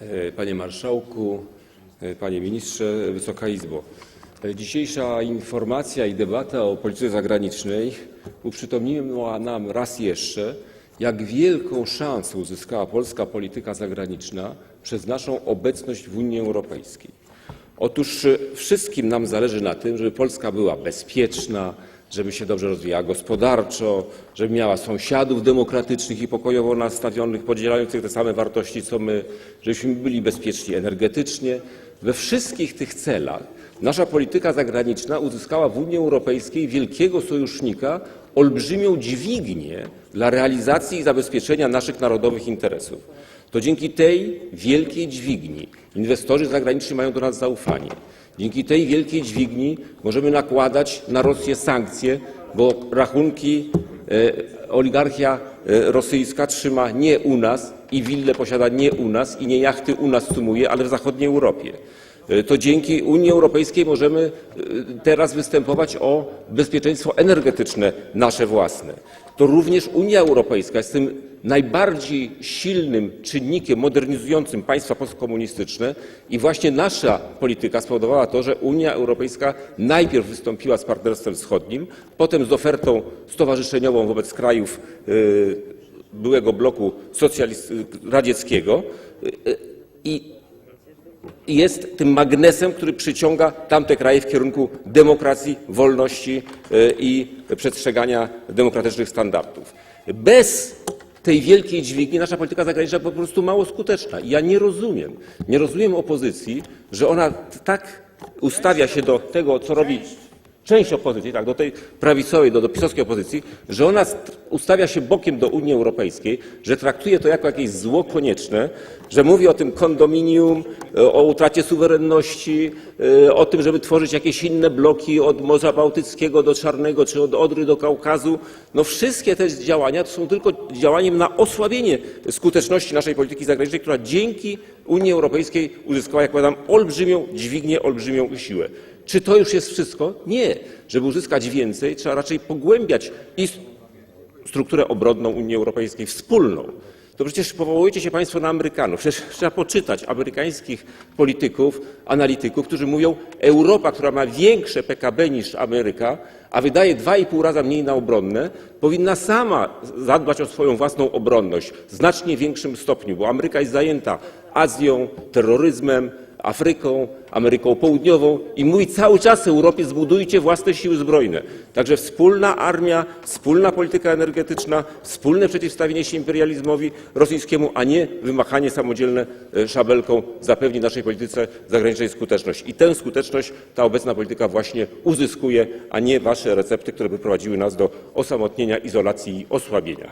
E, Panie Marszałku, e, Panie Ministrze, Wysoka Izbo. E, Dzisiejsza informacja i debata o polityce zagranicznej uprzytomniła nam raz jeszcze, jak wielką szansę uzyskała polska polityka zagraniczna przez naszą obecność w Unii Europejskiej. Otóż wszystkim nam zależy na tym, żeby Polska była bezpieczna, żeby się dobrze rozwijała gospodarczo, żeby miała sąsiadów demokratycznych i pokojowo nastawionych, podzielających te same wartości co my, żebyśmy byli bezpieczni energetycznie. We wszystkich tych celach nasza polityka zagraniczna uzyskała w Unii Europejskiej wielkiego sojusznika, olbrzymią dźwignię dla realizacji i zabezpieczenia naszych narodowych interesów. To dzięki tej wielkiej dźwigni inwestorzy zagraniczni mają do nas zaufanie. Dzięki tej wielkiej dźwigni możemy nakładać na Rosję sankcje, bo rachunki e, oligarchia e, rosyjska trzyma nie u nas i wille posiada nie u nas i nie jachty u nas sumuje, ale w zachodniej Europie. E, To dzięki Unii Europejskiej możemy e, teraz występować o bezpieczeństwo energetyczne nasze własne. To również Unia Europejska jest tym najbardziej silnym czynnikiem modernizującym państwa postkomunistyczne i właśnie nasza polityka spowodowała to, że Unia Europejska najpierw wystąpiła z partnerstwem wschodnim, potem z ofertą stowarzyszeniową wobec krajów y, byłego bloku radzieckiego i jest tym magnesem, który przyciąga tamte kraje w kierunku demokracji, wolności y, i przestrzegania demokratycznych standardów. Bez tej wielkiej dźwigni nasza polityka zagraniczna po prostu mało skuteczna. I ja nie rozumiem, nie rozumiem opozycji, że ona tak ustawia się do tego, co robi część opozycji, tak, do tej prawicowej, do, do pisowskiej opozycji, że ona st- ustawia się bokiem do Unii Europejskiej, że traktuje to jako jakieś zło konieczne, że mówi o tym kondominium, e, o utracie suwerenności, e, o tym, żeby tworzyć jakieś inne bloki od Morza Bałtyckiego do Czarnego, czy od Odry do Kaukazu. No wszystkie te działania to są tylko działaniem na osłabienie skuteczności naszej polityki zagranicznej, która dzięki Unii Europejskiej uzyskała, jak powiadam, olbrzymią dźwignię, olbrzymią siłę. Czy to już jest wszystko? Nie. Żeby uzyskać więcej, trzeba raczej pogłębiać i strukturę obronną Unii Europejskiej, wspólną. To przecież powołujecie się Państwo na Amerykanów. Przecież trzeba poczytać amerykańskich polityków, analityków, którzy mówią, Europa, która ma większe PKB niż Ameryka, a wydaje 2,5 raza mniej na obronne, powinna sama zadbać o swoją własną obronność w znacznie większym stopniu, bo Ameryka jest zajęta Azją, terroryzmem, Afryką, Ameryką Południową i mówi cały czas Europie zbudujcie własne siły zbrojne. Także wspólna armia, wspólna polityka energetyczna, wspólne przeciwstawienie się imperializmowi rosyjskiemu, a nie wymachanie samodzielne e, szabelką zapewni naszej polityce zagranicznej skuteczność. I tę skuteczność ta obecna polityka właśnie uzyskuje, a nie wasze recepty, które by prowadziły nas do osamotnienia, izolacji i osłabienia.